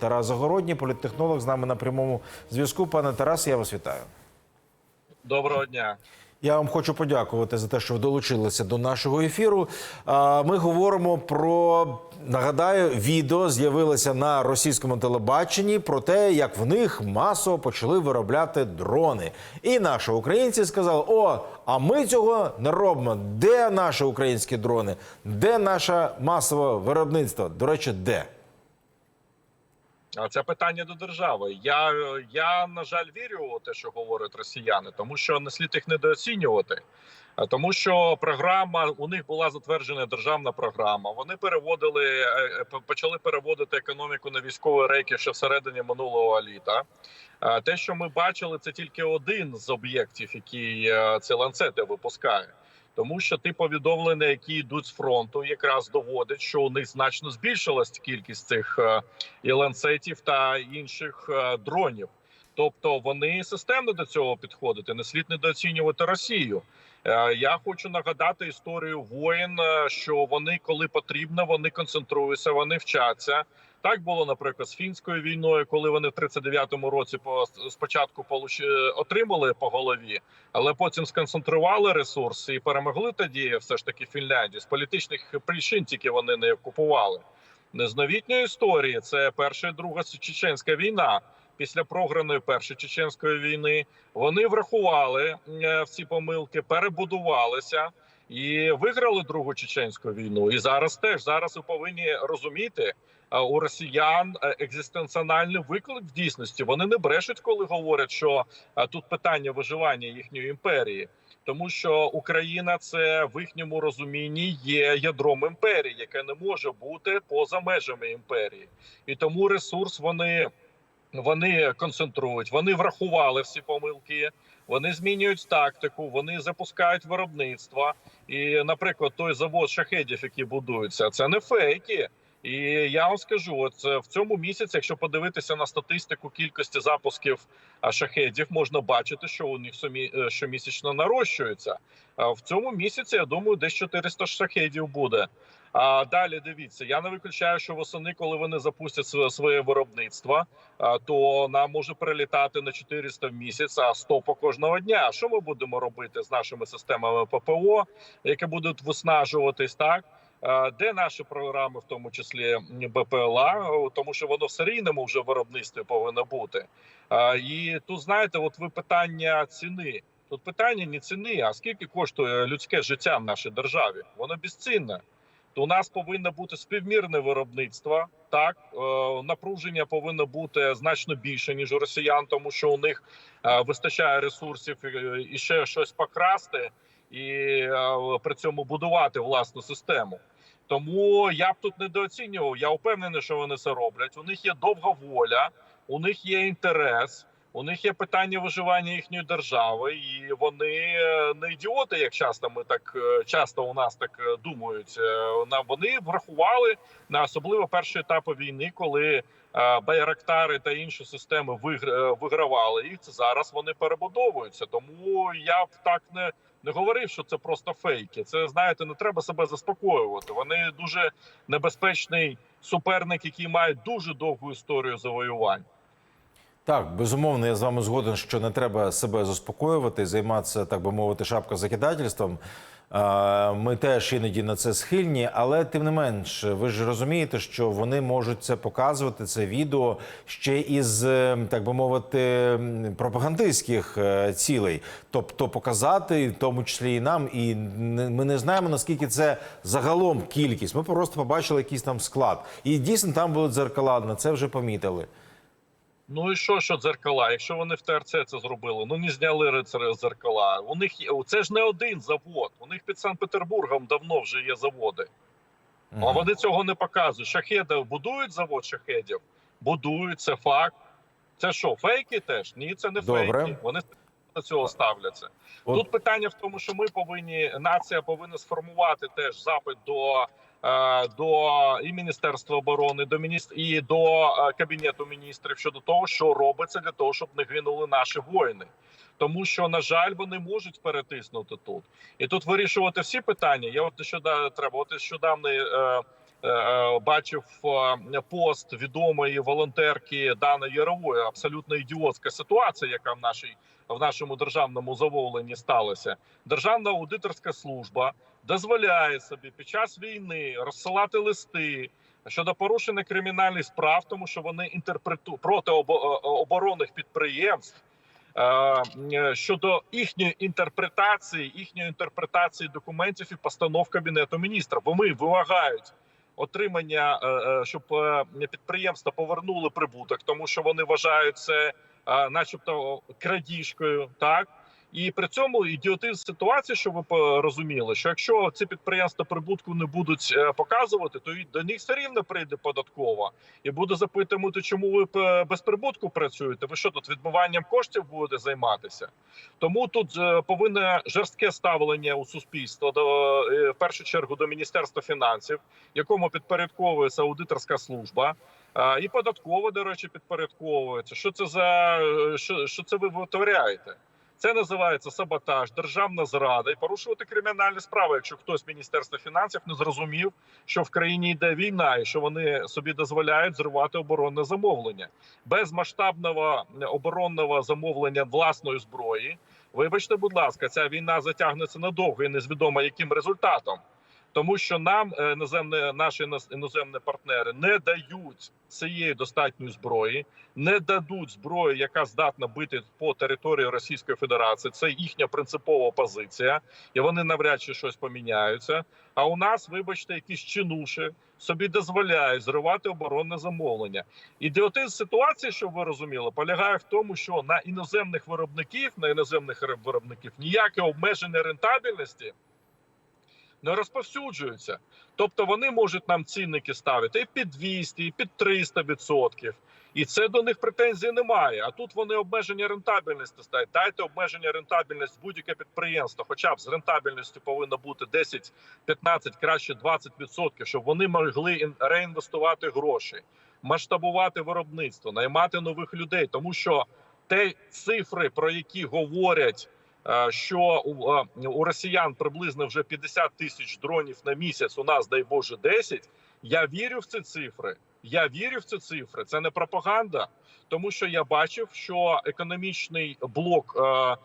Тарас Загородній, політтехнолог з нами на прямому зв'язку. Пане Тарас, я вас вітаю. Доброго дня. Я вам хочу подякувати за те, що ви долучилися до нашого ефіру. Ми говоримо про нагадаю, відео з'явилося на російському телебаченні про те, як в них масово почали виробляти дрони. І наші українці сказали: О, а ми цього не робимо. Де наші українські дрони? Де наше масове виробництво? До речі, де? А Це питання до держави. Я, я на жаль вірю у те, що говорять росіяни, тому що не слід їх недооцінювати. Тому що програма у них була затверджена державна програма. Вони переводили е, е, почали переводити економіку на військові рейки ще всередині минулого літа. Те, що ми бачили, це тільки один з об'єктів, який е, це ланцети випускає. Тому що ті повідомлення, які йдуть з фронту, якраз доводять, що у них значно збільшилась кількість цих е, і ланцетів та інших е, дронів. Тобто вони системно до цього підходять. Не слід недооцінювати Росію. Е, Я хочу нагадати історію воїн, е, що вони, коли потрібно, вони концентруються, вони вчаться. Так було, наприклад, з фінською війною, коли вони в 39-му році по спочатку получ... отримали по голові, але потім сконцентрували ресурси і перемогли тоді, все ж таки Фінляндію. З політичних причин тільки вони не окупували. Не з новітньої історії це перша і друга чеченська війна. Після програної першої чеченської війни вони врахували е, всі помилки, перебудувалися і виграли другу чеченську війну. І зараз теж зараз ви повинні розуміти е, у росіян е, екзистенціональний виклик в дійсності. Вони не брешуть, коли говорять, що тут питання виживання їхньої імперії. Тому що Україна це в їхньому розумінні є ядром імперії, яке не може бути поза межами імперії, і тому ресурс вони вони концентрують, вони врахували всі помилки, вони змінюють тактику, вони запускають виробництво. І, наприклад, той завод шахедів, який будується, це не фейки. І я вам скажу, от е, в цьому місяці, якщо подивитися на статистику кількості запусків шахедів, можна бачити, що у них сумі- е, щомісячно нарощується. А в цьому місяці я думаю, десь 400 шахедів буде. А далі дивіться, я не виключаю, що восени, коли вони запустять своє, виробництво, то нам може прилітати на 400 в місяць, а 100 по кожного дня. Що ми будемо робити з нашими системами ППО, які будуть виснажуватись так? Де наші програми, в тому числі БПЛА, тому що воно в серійному вже виробництві повинно бути. І тут знаєте, от ви питання ціни. Тут питання не ціни, а скільки коштує людське життя в нашій державі? Воно безцінне. То у нас повинно бути співмірне виробництво. Так е, напруження повинно бути значно більше ніж у росіян, тому що у них е, вистачає ресурсів е, і ще щось покрасти, і при цьому будувати власну систему. Тому я б тут недооцінював. Я впевнений, що вони це роблять. У них є довга воля, у них є інтерес. У них є питання виживання їхньої держави, і вони е, не ідіоти, як часто ми так е, часто у нас так е, думають. Вони врахували на особливо перші етапи війни, коли байрактари та інші системи вигр- вигравали їх. Це зараз вони перебудовуються. Тому я б так не, не говорив, що це просто фейки. Це знаєте, не треба себе заспокоювати. Вони дуже небезпечний суперник, який має дуже довгу історію завоювань. Так, безумовно, я з вами згоден, що не треба себе заспокоювати, займатися, так би мовити, шапкозакидательством. Е, Ми теж іноді на це схильні, але тим не менш, ви ж розумієте, що вони можуть це показувати, це відео ще із, е, так би мовити, пропагандистських е, цілей. Тобто показати, в тому числі і нам, і ми не знаємо наскільки це загалом кількість. Ми просто побачили якийсь там склад. І дійсно там були дзеркала, на це вже помітили. Ну і що, що дзеркала? Якщо вони в ТРЦ це зробили, ну не зняли дзеркала. У них є це ж не один завод. У них під Санкт-Петербургом давно вже є заводи. А вони цього не показують. Шахеди будують завод шахедів, будують це факт. Це що, фейки теж? Ні, це не Добре. фейки. Вони до цього ставляться. От- Тут питання в тому, що ми повинні нація повинна сформувати теж запит до. е, До і міністерства оборони, до міністр і до е, кабінету міністрів щодо того, що робиться для того, щоб не гинули наші воїни, тому що на жаль, вони можуть перетиснути тут, і тут вирішувати всі питання. Я от нещодавно треба. От нещодавний е, бачив е, пост відомої волонтерки Дани Ярової. Абсолютно ідіотська ситуація, яка в нашій в нашому державному замовленні сталася. Державна аудиторська служба дозволяє собі під час війни розсилати листи щодо порушення кримінальних справ, тому що вони інтерпретують проти е, оборонних підприємств. е, е, Щодо їхньої інтерпретації, їхньої інтерпретації документів і постанов кабінету міністрів, бо ми вимагають отримання, е, е, щоб е, підприємства повернули прибуток, тому що вони вважають це, начебто, крадіжкою, так і при цьому ідіотизм ситуації, що ви розуміли, що якщо ці підприємства прибутку не будуть е, показувати, то до них все рівно прийде податкова і буде запитувати, чому ви без прибутку працюєте. Ви що тут відмиванням коштів будете займатися? Тому тут е, повинне жорстке ставлення у суспільства до е, в першу чергу до міністерства фінансів, якому підпорядковується аудиторська служба. І податкова, до речі, підпорядковується. Що це за е, що, що це ви витворяєте? Це називається саботаж, державна зрада і порушувати кримінальні справи, якщо хтось з міністерства фінансів не зрозумів, що в країні йде війна, і що вони собі дозволяють зривати оборонне замовлення без масштабного оборонного замовлення власної зброї. Вибачте, будь ласка, ця війна затягнеться надовго і незвідомо яким результатом. Тому що нам е, іноземне, наші іноземні партнери не дають цієї достатньої зброї, не дадуть зброю, яка здатна бити по території Російської Федерації. Це їхня принципова позиція, і вони навряд чи щось поміняються. А у нас, вибачте, якісь чинуші собі дозволяють зривати оборонне замовлення. Ідіотизм ситуації, щоб ви розуміли, полягає в тому, що на іноземних виробників, на іноземних виробників ніяке обмеження рентабельності не розповсюджуються. Тобто вони можуть нам цінники ставити і під 200, і під 300 відсотків. І це до них претензій немає. А тут вони обмеження рентабельності ставлять. Дайте обмеження рентабельності будь-яке підприємство, хоча б з рентабельністю повинно бути 10, 15, краще 20 відсотків, щоб вони могли реінвестувати гроші, масштабувати виробництво, наймати нових людей, тому що те цифри, про які говорять що у, е, росіян приблизно вже 50 тисяч дронів на місяць. У нас дай Боже 10. Я вірю в ці цифри. Я вірю в ці цифри. Це не пропаганда, тому що я бачив, що економічний блок е, е,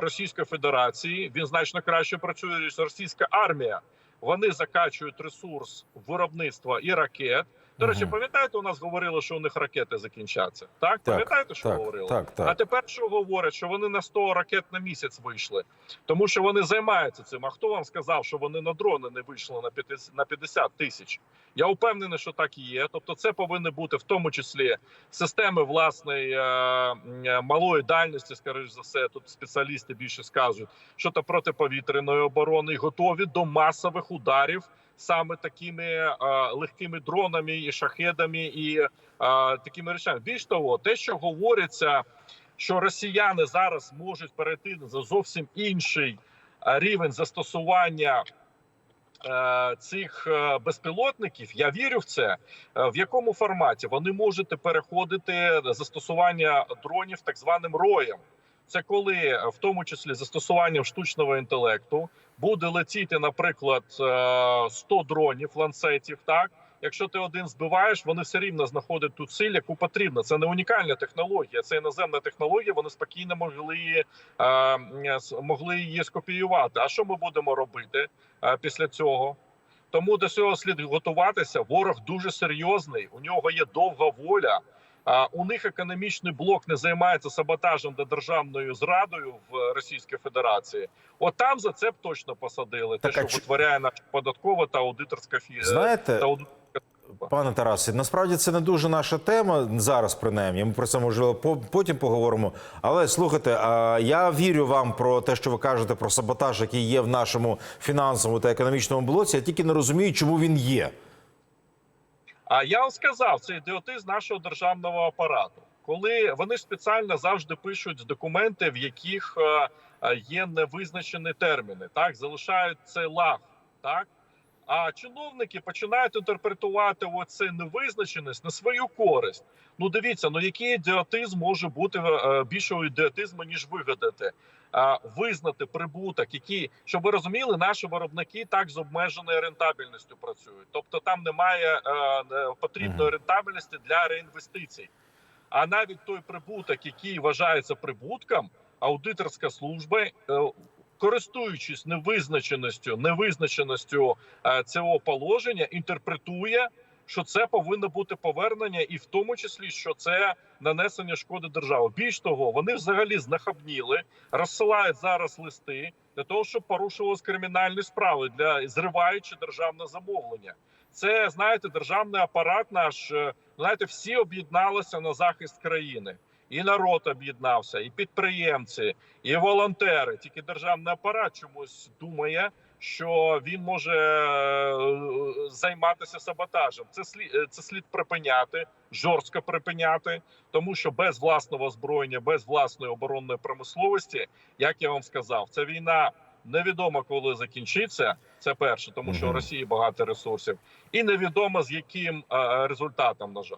Російської Федерації він значно краще працює ніж російська армія. Вони закачують ресурс виробництва і ракет. До речі, пам'ятаєте, у нас говорили, що у них ракети закінчаться. Так, Так, пам'ятаєте, що Так, говорили? так, А тепер що говорять, що вони на 100 ракет на місяць вийшли, тому що вони займаються цим. А хто вам сказав, що вони на дрони не вийшли на 50 на 50 тисяч? Я впевнений, що так і є. Тобто, це повинні бути в тому числі системи власної е, е, малої дальності, скоріш за все. Тут спеціалісти більше скажуть, що то протиповітряної оборони і готові до масових ударів. Саме такими е, легкими дронами і шахедами, і е, такими речами. Більш того, те, що говориться, що росіяни зараз можуть перейти за зовсім інший е, рівень застосування цих безпілотників. Я вірю в це. В якому форматі вони можуть переходити застосування дронів так званим роєм. Це коли, в тому числі застосуванням штучного інтелекту, буде летіти, наприклад, е, 100 дронів ланцетів. Так, якщо ти один збиваєш, вони все рівно знаходять ту ціль, яку потрібно. Це не унікальна технологія, це іноземна технологія. Вони спокійно могли е, могли її скопіювати. А що ми будемо робити е, після цього? Тому до цього слід готуватися. Ворог дуже серйозний. У нього є довга воля. А у них економічний блок не займається саботажем та державною зрадою в Російській Федерації. От там за це б точно посадили. Так, Те, що чи- витворяє наша податкова та аудиторська фі... Знаєте, та аудиторська Пане Тарасе, насправді це не дуже наша тема зараз, принаймні. Ми про це можливо по- потім поговоримо. Але слухайте, а я вірю вам про те, що ви кажете про саботаж, який є в нашому фінансовому та економічному блоці. Я тільки не розумію, чому він є. А я вам сказав, це ідіотизм нашого державного апарату. Коли вони спеціально завжди пишуть документи, в яких е, е, є невизначені терміни, так залишають це лаг, так. А чиновники починають інтерпретувати оце невизначеність на свою користь. Ну дивіться, ну який ідіотизм може бути е, більшого ідіотизму, ніж вигадати. Визнати прибуток, який щоб ви розуміли, наші виробники так з обмеженою рентабельністю працюють. Тобто там немає е, е, потрібної рентабельності для реінвестицій. А навіть той прибуток, який вважається прибутком, аудиторська служба, е, користуючись невизначеністю, невизначеністю цього положення, інтерпретує, що це повинно бути повернення, і в тому числі, що це нанесення шкоди державі. Більш того, вони взагалі знахабніли, розсилають зараз листи для того, щоб порушувалось кримінальні справи для зриваючи державне замовлення. Це знаєте, державний апарат наш. е, Знаєте, всі об'єдналися на захист країни. І народ об'єднався, і підприємці, і волонтери. Тільки державний апарат чомусь думає, що він може е, займатися саботажем. Це слід це слід припиняти, жорстко припиняти, тому що без власного озброєння, без власної оборонної промисловості, як я вам сказав, ця війна невідомо коли закінчиться. Це перше, тому що у Росії багато ресурсів, і невідомо з яким е, результатом, на жаль.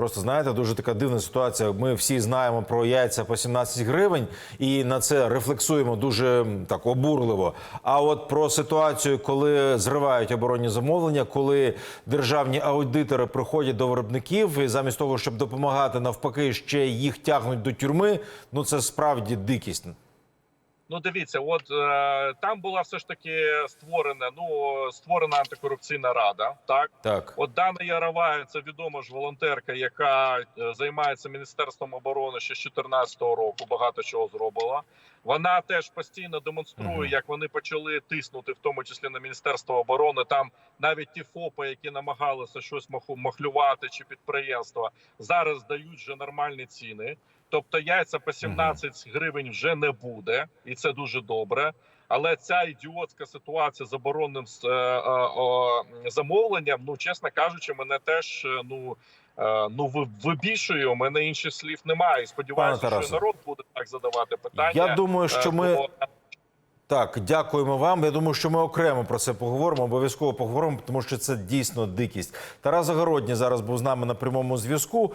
Просто знаєте, дуже така дивна ситуація. Ми всі знаємо про яйця по 17 гривень, і на це рефлексуємо дуже так обурливо. А от про ситуацію, коли зривають оборонні замовлення, коли державні аудитори приходять до виробників, і замість того, щоб допомагати, навпаки, ще їх тягнуть до тюрми. Ну це справді дикість. Ну, дивіться, от е, там була все ж таки створена. Ну створена антикорупційна рада. Так, Так, от Дана Яровая, це відома ж волонтерка, яка е, займається міністерством оборони ще з 2014 року. Багато чого зробила. Вона теж постійно демонструє, Мгм. як вони почали тиснути, в тому числі на міністерство оборони. Там навіть ті ФОПи, які намагалися щось махлювати, чи підприємства, зараз дають вже нормальні ціни. Тобто яйця по 17 гривень вже не буде, і це дуже добре. Але ця ідіотська ситуація з оборонним е, е, замовленням, ну чесно кажучи, мене теж е, ну. Ну, ви- вибільшує, у мене інших слів немає. І сподіваюся, Пане що і народ буде так задавати питання. я думаю, що ми. бо Так, дякуємо вам. Я думаю, що ми окремо про це поговоримо. Обов'язково поговоримо, тому що це дійсно дикість. Тарас Загородній зараз був з нами на прямому зв'язку.